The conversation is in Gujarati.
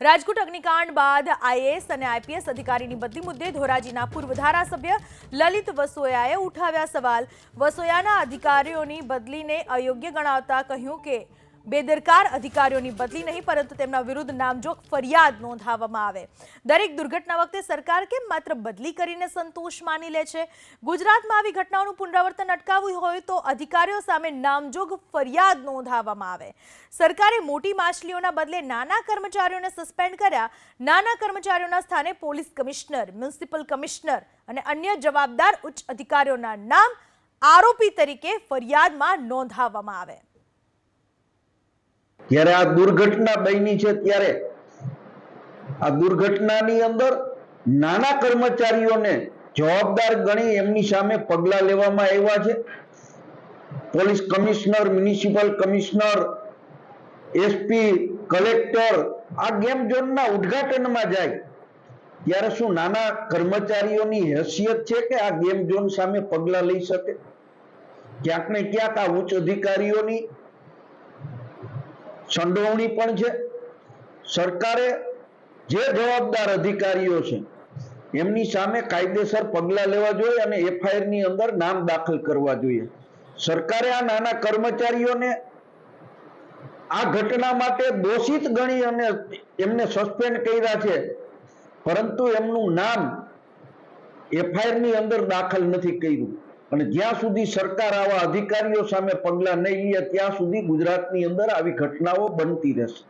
રાજકોટ અગ્નિકાંડ બાદ આઈએએસ અને આઈપીએસ અધિકારીની બદલી મુદ્દે ધોરાજીના પૂર્વ ધારાસભ્ય લલિત વસોયાએ ઉઠાવ્યા સવાલ. વસોયાના અધિકારીઓની બદલીને અયોગ્ય ગણાવતા કહ્યું કે બેદરકાર અધિકારીઓની બદલી નહીં, પરંતુ તેમના વિરુદ્ધ નામજોગ ફરિયાદ નોંધાવવામાં આવે. દરેક દુર્ઘટના વખતે સરકાર કેમ માત્ર બદલી કરીને સંતોષ માની લે છે? ગુજરાતમાં આવી ઘટનાઓનું પુનરાવર્તન અટકાવવું હોય તો અધિકારીઓ સામે નામજોગ ફરિયાદ નોંધાવવામાં આવે. સરકારે મોટી માછલીઓના બદલે નાના કર્મચારીઓને સસ્પેન્ડ કર્યા. નાના કર્મચારીઓના સ્થાને પોલીસ કમિશનર, મ્યુનિસિપલ કમિશનર અને અન્ય જવાબદાર ઉચ્ચ અધિકારીઓના નામ આરોપી તરીકે ફરિયાદમાં નોંધાવવામાં આવે. જ્યારે આ દુર્ઘટના બની છે ત્યારે. આ દુર્ઘટનાની અંદર નાના કર્મચારીઓને જવાબદાર ગણી એમની સામે પગલા લેવામાં આવ્યા છે. Police commissioner, municipal commissioner, SP, collector, આ ગેમ ઝોનના ઉદ્ઘાટનમાં જાય. ત્યારે શું નાના કર્મચારીઓની હેસિયત છે કે આ ગેમ ઝોન સામે પગલા લઈ શકે? ક્યાંક ને ક્યાંક આ ઉચ્ચ અધિકારીઓની સંડોવણી પણ છે. સરકારે જે જવાબદાર અધિકારીઓ છે, એમની સામે કાયદેસર પગલા લેવા જોઈએ અને એફઆઈઆરની અંદર નામ દાખલ કરવા જોઈએ. સરકારે આ નાના કર્મચારીઓને આ ઘટના માટે દોષિત ગણી અને એમને સસ્પેન્ડ કર્યા છે, પરંતુ એમનું નામ એફઆઈઆરની અંદર દાખલ નથી કર્યું. અને જ્યાં સુધી સરકાર આવા અધિકારીઓ સામે પગલા નહીં લે, ત્યાં સુધી ગુજરાતની અંદર આવી ઘટનાઓ બનતી રહેશે.